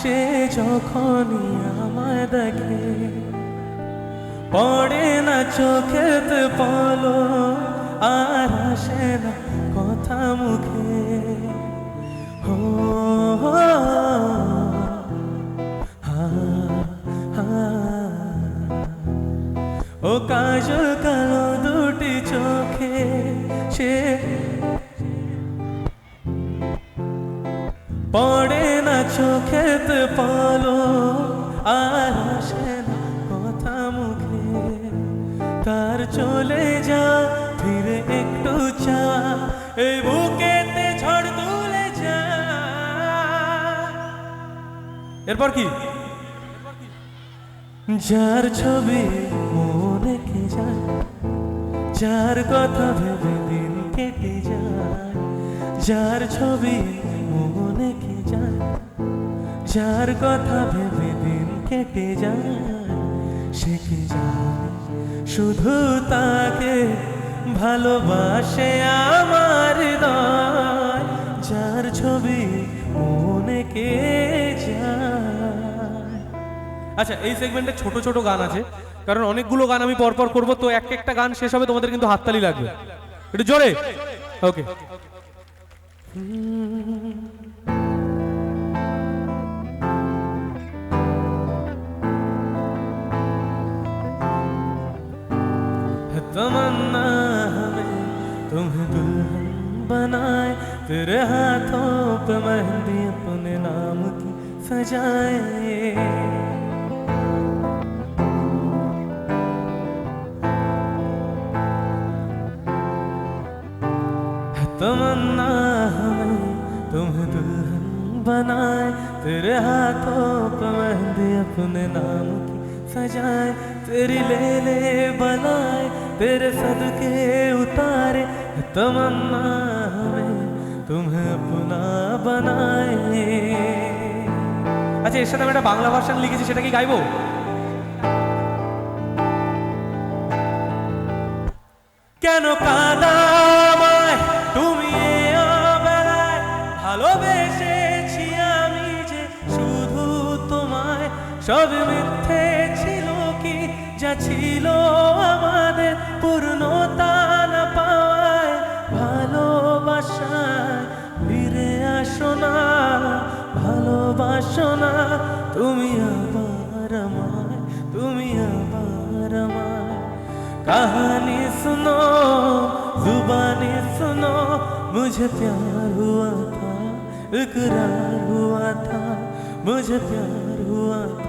সে যখনই আমায় দেখে পড়ে না চোখেতে পলো আর আসে না কথা মুখে হো হো, হা। ও কাজ কালো পড়ে না চোখেতে পলো, আর আসে না কথা মুখে। তার চলে যা, ফিরে একটু চা এই বুকেতে ঝড় তুলে যা। এরপর কি? যার ছবি মনে কে যায়, যার কথা ভেবে দিন কেটে যায়, যার ছবি মনে কে যায় যার কথা ভেবে দিন কেটে যায় সে কি জানে শুধু তাকে ভালোবাসে আমার হৃদয় যার ছবি মনে কে আচ্ছা এই সেগমেন্টে ছোট ছোট গান আছে কারণ অনেকগুলো গান আমি পরপর করব তো এক একটা গান শেষ হবে তোমাদের কিন্তু হাততালি লাগবে একটু জোরে ওকে तमन्ना हमें तुम्हें दुल्हन बनाए, तेरे हाथों पे मेहंदी अपने नाम की सजाए। तमन्ना हमें तुम्हें दुल्हन बनाए, तेरे हाथों पे मेहंदी अपने नाम की सजाए। तेरी ले ले बनाए तेरे सदके उतारे है तमन्ना हमें तुम्हें अपना बनाए আচ্ছা এর সাথে আমি একটা বাংলা ভার্সন লিখেছি সেটা কি গাইবো কেন কাদামায় তুমি এ অবেলায় ভালোবেসেছি আমি যে শুধু তোমায় সব মিথ্যে ছিল কি যা ছিল আমাদের পূর্ণতা না পাওয়ায় ভালোবাসায় ফিরে আসো না ভালোবাসো না তুমি আবার আমায় তুমি আবার আমায় कहानी सुनो जुबानी सुनो मुझे प्यार हुआ था इकरार हुआ था मुझे प्यार हुआ था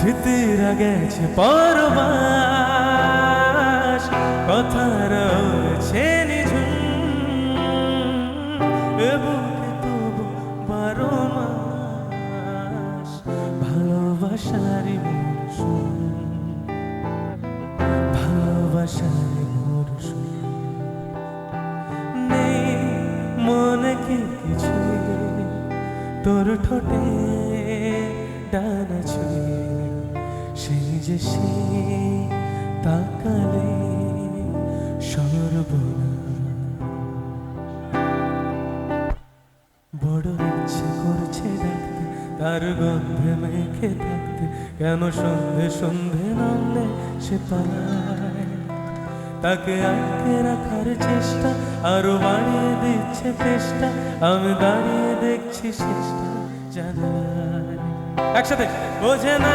স্মৃতিরা গেছে পরবাস কথা রয়েছে ভালোবাসারি ভালোবাসারি মনে কি কিছু তোর ঠোঁটে ডানা ছুঁয়ে যে সে তাকালে সর্বনা বড় ইচ্ছে করছে ডাকতে তার গন্ধে মেখে থাকতে। কেন সন্ধে সন্ধে নামলে সে তাকে আটকে রাখার চেষ্টা, আরও বাড়িয়ে দিচ্ছে চেষ্টা আমি দাঁড়িয়ে দেখছি শেষটা জানালায়। একসাথে, বোঝে না।